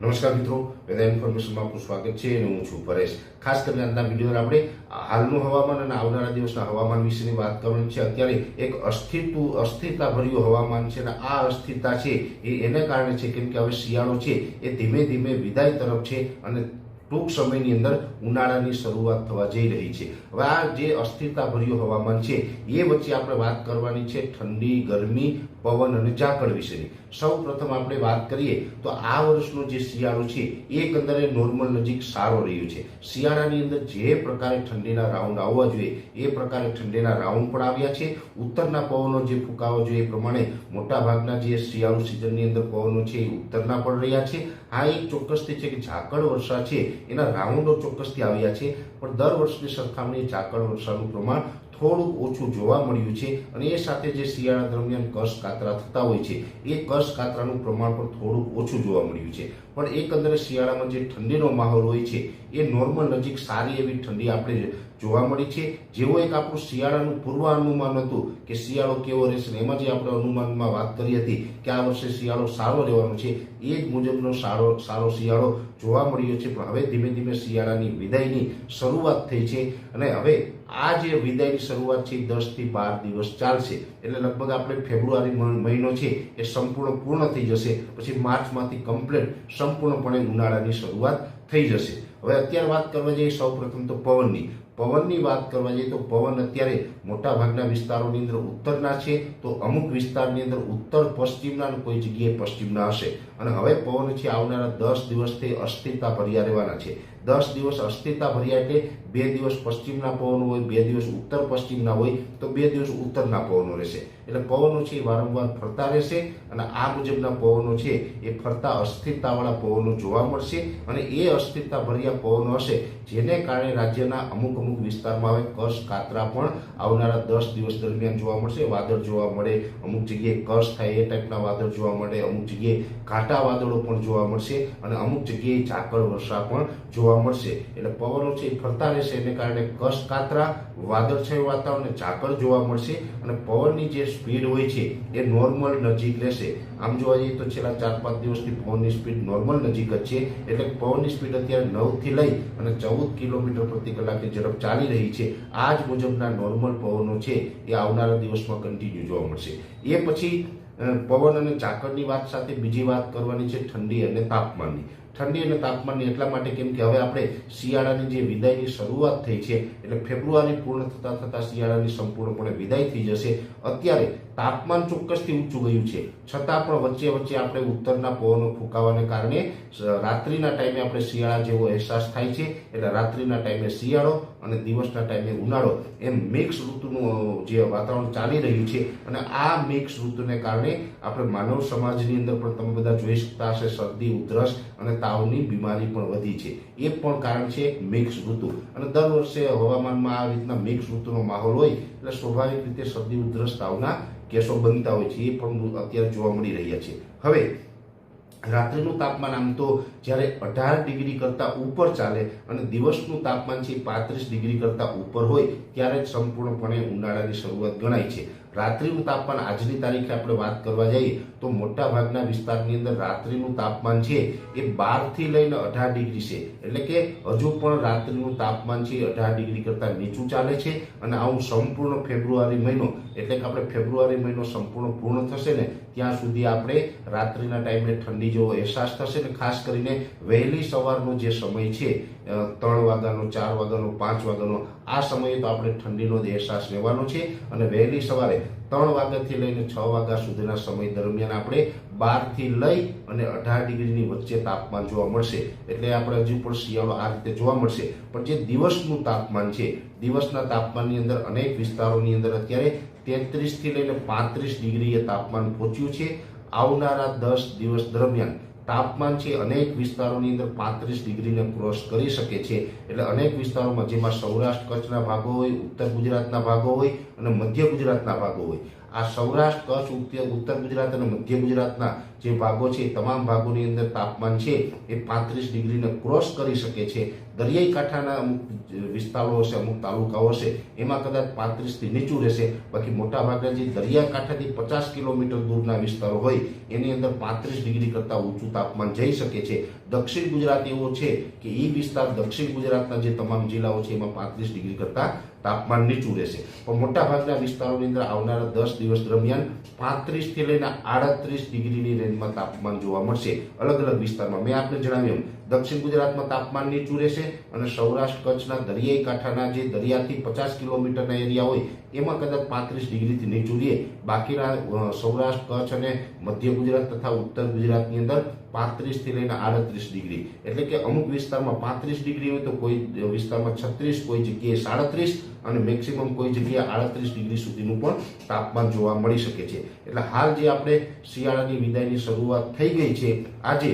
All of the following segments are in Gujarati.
નમસ્કાર મિત્રો, વેધર ઇન્ફોર્મેશનમાં આપનું સ્વાગત છે અને હું છું પરેશ. ખાસ કરીને આજના વિડીયોમાં આપણે હાલનું હવામાન અને આવનારા દિવસના હવામાન વિશેની વાત કરવાની છે. અત્યારે એક અસ્થિર અસ્થિરતાભર્યું હવામાન છે અને આ અસ્થિરતા છે એ એને કારણે છે, કેમ કે હવે શિયાળો છે, એ ધીમે ધીમે વિદાય તરફ છે અને ટૂંક સમયની અંદર ઉનાળાની શરૂઆત થવા જઈ રહી છે. હવે આ જે અસ્થિરતાભર્યું હવામાન છે, એ વચ્ચે આપણે વાત કરવાની છે ઠંડી, ગરમી પવન અને ઝાકળ વિશેની સૌ પ્રથમ આપણે વાત કરીએ તો આ વર્ષનો જે શિયાળો છે, એ એકંદરે નોર્મલ નજીક સારો રહ્યો છે. શિયાળાની અંદર જે પ્રકારે ઠંડીના રાઉન્ડ આવવા જોઈએ, એ પ્રકારે ઠંડીના રાઉન્ડ પણ આવ્યા છે. ઉત્તરના પવનો જે ફૂંકાવા જોઈએ એ પ્રમાણે મોટાભાગના જે શિયાળુ સિઝનની અંદર પવનો છે એ ઉત્તરના પણ રહ્યા છે. આ એક ચોક્કસથી છે કે ઝાકળ વર્ષા છે, એના રાઉન્ડો ચોક્કસથી આવ્યા છે, પણ દર વર્ષની સરખામણીએ ઝાકળ વર્ષાનું પ્રમાણ થોડુંક ઓછું જોવા મળ્યું છે અને એ સાથે જે શિયાળા દરમિયાન કસ કાતરા થતા હોય છે, એ કસ કાતરાનું પ્રમાણ પણ થોડુંક ઓછું જોવા મળ્યું છે. પણ એકંદરે શિયાળામાં જે ઠંડીનો માહોલ હોય છે, એ નોર્મલ નજીક સારી એવી ઠંડી આપણે જોવા મળી છે. જેવો એક આપણું શિયાળાનું પૂર્વ અનુમાન હતું કે શિયાળો કેવો રહેશે એમાં જે આપણે અનુમાનમાં વાત કરી હતી કે આ વર્ષે શિયાળો સારો રહેવાનો છે, એ જ મુજબનો સારો સારો શિયાળો જોવા મળ્યો છે. પણ હવે ધીમે ધીમે શિયાળાની વિદાયની શરૂઆત થઈ છે અને હવે આ જે વિદાયની શરૂઆત છે, એ દસ બાર દિવસ ચાલશે. એટલે લગભગ આપણે ફેબ્રુઆરી મહિનો છે, એ સંપૂર્ણ પૂર્ણ થઈ જશે. પછી માર્ચમાંથી કમ્પ્લીટ સંપૂર્ણપણે ઉનાળાની શરૂઆત થઈ જશે. હવે અત્યારે વાત કરવા જઈએ સૌપ્રથમ તો પવનની. પવનની વાત કરવા જઈએ તો પવન અત્યારે મોટાભાગના વિસ્તારોની અંદર ઉત્તરના છે. તો અમુક વિસ્તારની અંદર ઉત્તર પશ્ચિમના કોઈ જગ્યાએ પશ્ચિમના હશે. અને હવે પવન છે આવનારા દસ દિવસથી અસ્થિરતા ભર્યા રહેવાના છે. દસ દિવસ અસ્થિરતા ભર્યા એટલે બે દિવસ પશ્ચિમના પવનો હોય, બે દિવસ ઉત્તર પશ્ચિમના હોય, તો બે દિવસ ઉત્તરના પવનો રહેશે. એટલે પવનો છે એ વારંવાર ફરતા રહેશે અને આ મુજબના પવનો છે એ ફરતા અસ્થિરતાવાળા પવનો જોવા મળશે અને એ અસ્થિરતા ભર્યા પવનો હશે જેને કારણે રાજ્યના અમુક અમુક વિસ્તારમાં હવે કસ કાતરા પણ આવનારા દસ દિવસ દરમિયાન જોવા મળશે. વાદળ જોવા મળે, અમુક જગ્યાએ કસ થાય એ ટાઈપના વાદળ જોવા મળે, અમુક જગ્યાએ ઘાટા વાદળો પણ જોવા મળશે અને અમુક જગ્યાએ ઝાકળ વર્ષા પણ જોવા મળશે. એટલે પવનો છે એ ફરતા રહેશે. એને કારણે કસ કાતરા વાદળછાયું વાતાવરણ ઝાકળ જોવા મળશે અને પવનની જે સ્પીડ હોય છે એ નોર્મલ નજીક રહેશે. આમ જોવા જઈએ તો છેલ્લા ચાર, પાંચ દિવસથી પવનની સ્પીડ નોર્મલ નજીક જ છે. એટલે પવનની સ્પીડ અત્યારે નવથી લઈ અને ચૌદ કિલોમીટર પ્રતિ કલાકની ઝડપ ચાલી રહી છે. આ જ મુજબના નોર્મલ પવનો છે એ આવનારા દિવસમાં કન્ટિન્યુ જોવા મળશે. એ પછી પવન અને ઝાકળની વાત સાથે બીજી વાત કરવાની છે ઠંડી અને તાપમાનની. ઠંડી અને તાપમાનની એટલા માટે કેમ કે હવે આપણે શિયાળાની જે વિદાયની શરૂઆત થઈ છે, એટલે ફેબ્રુઆરી પૂર્ણ થતાં થતાં શિયાળાની સંપૂર્ણપણે વિદાય થઈ જશે. અત્યારે તાપમાન ચોક્કસથી ઊંચું ગયું છે. છતાં પણ વચ્ચે વચ્ચે આપણે ઉત્તરના પવનો ફૂંકાવાને કારણે રાત્રિના ટાઈમે આપણે શિયાળા જેવો અહેસાસ થાય છે. એટલે રાત્રિના ટાઈમે શિયાળો અને દિવસના ટાઈમે ઉનાળો એમ મિક્સ ઋતુનું જે વાતાવરણ ચાલી રહ્યું છે. અને આ મિક્સ ઋતુને કારણે આપણે માનવ સમાજની અંદર પણ તમે બધા જોઈ શકતા હશે, શરદી, ઉધરસ અને તાવની બીમારી પણ વધી છે. એ પણ કારણ છે મિક્સ ઋતુ. અને દર વર્ષે હવામાનમાં આ રીતના મિક્સ ઋતુનો માહોલ હોય એટલે સ્વાભાવિક રીતે શરદી, ઉધરસ, તાવના કેસો બનતા હોય છે, એ પણ અત્યારે જોવા મળી રહ્યા છે. હવે, રાત્રિનું તાપમાન આમ તો જ્યારે અઢાર ડિગ્રી કરતાં ઉપર ચાલે અને દિવસનું તાપમાન છે પાંત્રીસ ડિગ્રી કરતાં ઉપર હોય, ત્યારે જ સંપૂર્ણપણે ઉનાળાની શરૂઆત ગણાય છે. રાત્રિનું તાપમાન આજની તારીખે આપણે વાત કરવા જઈએ તો મોટા ભાગના વિસ્તારની અંદર રાત્રિનું તાપમાન છે એ બારથી લઈને અઢાર ડિગ્રી છે. એટલે કે હજુ પણ રાત્રિનું તાપમાન છે અઢાર ડિગ્રી કરતાં નીચું ચાલે છે અને આવું સંપૂર્ણ ફેબ્રુઆરી મહિનો, એટલે કે આપણે ફેબ્રુઆરી મહિનો સંપૂર્ણ પૂર્ણ થશે ને, ત્યાં સુધી આપણે રાત્રિના ટાઈમે ઠંડી જેવો અહેસાસ થશે ને, ખાસ કરીને વહેલી સવારનો જે સમય છે ત્રણ વાગ્યાનો, ચાર વાગ્યાનો, પાંચ વાગ્યાનો, આ સમયે તો આપણે ઠંડીનો જ અહેસાસ લેવાનો છે. અને વહેલી સવારે ત્રણ વાગ્યાથી લઈને છ વાગ્યા સુધીના સમય દરમિયાન આપણે બારથી લઈ અને અઢાર ડિગ્રીની વચ્ચે તાપમાન જોવા મળશે. એટલે આપણે હજુ પણ શિયાળો આ રીતે જોવા મળશે. પણ જે દિવસનું તાપમાન છે, દિવસના તાપમાનની અંદર અનેક વિસ્તારોની અંદર અત્યારે તેત્રીસથી લઈને પાંત્રીસ ડિગ્રીએ તાપમાન પહોંચ્યું છે. આવનારા દસ દિવસ દરમિયાન તાપમાન છે, અનેક વિસ્તારોની અંદર પાંત્રીસ ડિગ્રીને ક્રોસ કરી શકે છે. એટલે અનેક વિસ્તારોમાં જેમાં સૌરાષ્ટ્ર કચ્છના ભાગો હોય, ઉત્તર ગુજરાતના ભાગો હોય અને મધ્ય ગુજરાતના ભાગો હોય. આ સૌરાષ્ટ્ર, કચ્છ, ઉત્તર ગુજરાત અને મધ્ય ગુજરાતના જે ભાગો છે, તમામ ભાગોની અંદર તાપમાન છે, એ પાંત્રીસ ડિગ્રીને ક્રોસ કરી શકે છે. દરિયાઈ કાંઠાના અમુક વિસ્તારો હશે, અમુક તાલુકાઓ હશે, એમાં કદાચ પાંત્રીસથી નીચું રહેશે. બાકી મોટાભાગના જે દરિયા કાંઠાથી પચાસ કિલોમીટર દૂરના વિસ્તારો હોય, એની અંદર પાંત્રીસ ડિગ્રી કરતાં ઊંચું તાપમાન જઈ શકે છે. દક્ષિણ ગુજરાત એવો છે કે એ વિસ્તાર દક્ષિણ ગુજરાતના જે તમામ જિલ્લાઓ છે, એમાં પાંત્રીસ ડિગ્રી કરતાં તાપમાન નીચું રહેશે. પણ મોટાભાગના વિસ્તારોની અંદર આવનારા દસ દિવસ દરમિયાન પાંત્રીસથી લઈને આડત્રીસ ડિગ્રીની રેન્જમાં તાપમાન જોવા મળશે. અલગ અલગ વિસ્તારમાં મેં આપને જણાવ્યું દક્ષિણ ગુજરાતમાં તાપમાન નીચું રહેશે અને સૌરાષ્ટ્ર કચ્છના દરિયાઈ કાંઠાના જે દરિયાથી પચાસ કિલોમીટરના એરિયા હોય, એમાં કદાચ પાંત્રીસ ડિગ્રીથી નીચું રહે બાકીના સૌરાષ્ટ્ર, કચ્છ અને મધ્ય ગુજરાત તથા ઉત્તર ગુજરાતની અંદર પાંત્રીસથી લઈને આડત્રીસ ડિગ્રી. એટલે કે અમુક વિસ્તારમાં પાંત્રીસ ડિગ્રી હોય તો કોઈ વિસ્તારમાં છત્રીસ, કોઈ જગ્યાએ સાડત્રીસ અને મેક્સિમમ કોઈ જગ્યાએ આડત્રીસ ડિગ્રી સુધીનું પણ તાપમાન જોવા મળી શકે છે. એટલે હાલ જે આપણે શિયાળાની વિદાયની શરૂઆત થઈ ગઈ છે, આજે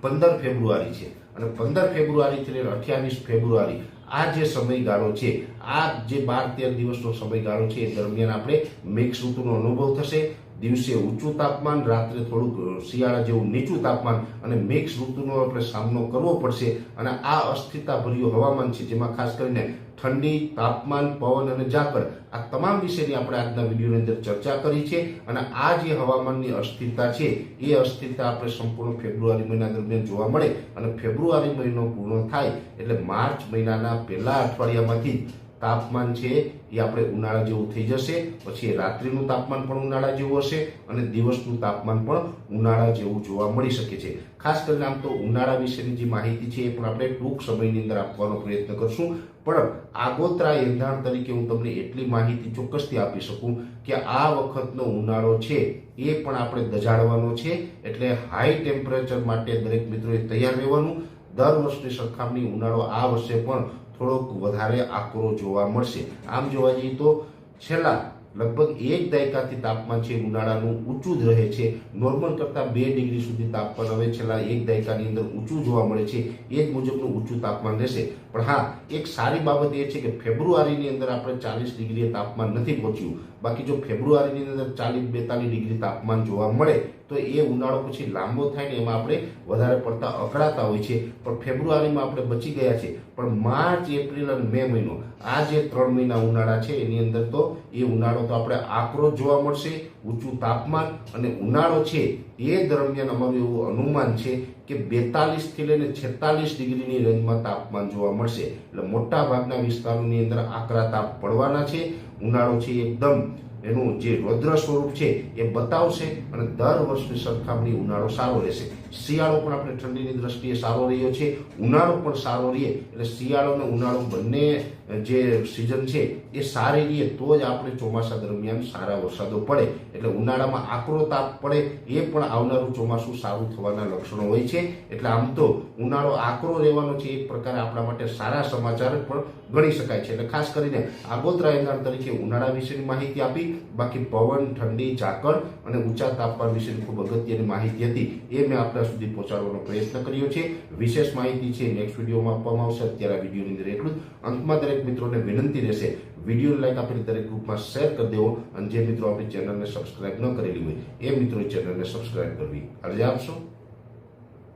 પંદર ફેબ્રુઆરી છે. અને પંદર ફેબ્રુઆરીથી લઈને અઠ્યાવીસ ફેબ્રુઆરી. આ જે સમયગાળો છે, આ જે બાર તેર દિવસનો સમયગાળો છે, એ દરમિયાન આપણે મેઘ ઋતુનો અનુભવ થશે. દિવસે ઊંચું તાપમાન, રાત્રે થોડુંક શિયાળા જેવું નીચું તાપમાન અને મેઘ ઋતુનો આપણે સામનો કરવો પડશે. અને આ અસ્થિરતાભર્યું હવામાન છે, જેમાં ખાસ કરીને ઠંડી, તાપમાન, પવન અને ઝાકળ આ તમામ વિષયની આપણે આજના વિડીયોની અંદર ચર્ચા કરી છે અને આ જે હવામાનની અસ્થિરતા છે, એ અસ્થિરતા આપણે સંપૂર્ણ ફેબ્રુઆરી મહિના દરમિયાન જોવા મળે અને ફેબ્રુઆરી મહિનો પૂર્ણ થાય એટલે માર્ચ મહિનાના પહેલા અઠવાડિયામાંથી તાપમાન છે એ આપણે ઉનાળા જેવું થઈ જશે. પછી રાત્રિનું તાપમાન પણ ઉનાળા જેવું હશે અને દિવસનું તાપમાન પણ ઉનાળા જેવું જોવા મળી શકે છે. ખાસ કરીને આમ તો ઉનાળા વિશેની જે માહિતી છે એ પણ આપણે ટૂંક સમયની અંદર આપવાનો પ્રયત્ન કરશું. પણ આગોતરા એંધાણ તરીકે હું તમને એટલી માહિતી ચોક્કસથી આપી શકું કે આ વખતનો ઉનાળો છે એ પણ આપણે દજાડવાનો છે. એટલે હાઈ ટેમ્પરેચર માટે દરેક મિત્રોએ તૈયાર રહેવાનું. દર વર્ષની સરખામણી ઉનાળો આ વર્ષે પણ થોડોક વધારે આકરો જોવા મળશે. આમ જોવા જઈએ તો છેલ્લા લગભગ એક દાયકાથી તાપમાન છે, ઉનાળાનું ઊંચું જ રહે છે. નોર્મલ કરતાં બે ડિગ્રી સુધી તાપમાન હવે છેલ્લા એક દાયકાની અંદર ઊંચું જોવા મળે છે. એ જ મુજબનું ઊંચું તાપમાન રહેશે. પણ હા, એક સારી બાબત એ છે કે ફેબ્રુઆરીની અંદર આપણે ચાલીસ ડિગ્રીએ તાપમાન નથી પહોંચ્યું. બાકી જો ફેબ્રુઆરીની અંદર ચાલીસ બેતાલીસ ડિગ્રી તાપમાન જોવા મળે, તો એ ઉનાળો પછી લાંબો થાય ને એમાં આપણે વધારે પડતા અકળાતા હોય છે. પણ ફેબ્રુઆરીમાં આપણે બચી ગયા છે. પણ માર્ચ, એપ્રિલ અને મે મહિનો, આ જે ત્રણ મહિના ઉનાળા છે, એની અંદર તો એ ઉનાળો તો આપણે આકરો જોવા મળશે. ઊંચું તાપમાન અને ઉનાળો છે એ દરમિયાન અમારું એવું અનુમાન છે કે બેતાલીસથી લઈને છેતાલીસ ડિગ્રીની રેન્જમાં તાપમાન જોવા મળશે. એટલે મોટા ભાગના વિસ્તારોની અંદર આકરા તાપ પડવાના છે. ઉનાળો છે એકદમ એનું જે રૌદ્ર સ્વરૂપ છે એ બતાવશે અને દર વર્ષની સરખામણી ઉનાળો સારો રહેશે. શિયાળો પણ આપણે ઠંડીની દ્રષ્ટિએ સારો રહ્યો છે. ઉનાળો પણ સારો રહીએ. એટલે શિયાળો અને ઉનાળો બંને જે સિઝન છે એ સારી રહે તો જ આપણે ચોમાસા દરમિયાન સારા વરસાદો પડે. એટલે ઉનાળામાં આકરો તાપ પડે એ પણ આવનારું ચોમાસું સારું થવાના લક્ષણો હોય છે. એટલે આમ તો ઉનાળો આકરો રહેવાનો છે એક પ્રકારે આપણા માટે સારા સમાચાર પણ ગણી શકાય છે. એટલે ખાસ કરીને આગોતરા એંધાણ તરીકે ઉનાળા વિશેની માહિતી આપી, બાકી પવન, ઠંડી, ઝાકળ અને ઊંચા તાપમાન વિશેની ખૂબ અગત્યની માહિતી હતી. એ મેં આપણા સુધી પહોંચાડવાનો પ્રયત્ન કર્યો છે. વિશેષ માહિતી છે નેક્સ્ટ વિડીયોમાં આપવામાં આવશે. અત્યારે આ વિડીયોની અંદર એટલું અંતમાં દરેક મિત્રોને વિનંતી રહેશે વીડિયો લાઈક આપીને દરેક ગ્રુપમાં શેર કરી દેવો અને જે મિત્રો આપણી ચેનલને સબસ્ક્રાઇબ ન કરેલી હોય, એ મિત્રો ચેનલને સબસ્ક્રાઇબ કરવી. અરજી આપશો?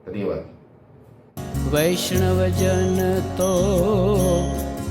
ધન્યવાદ. વૈષ્ણવજન તો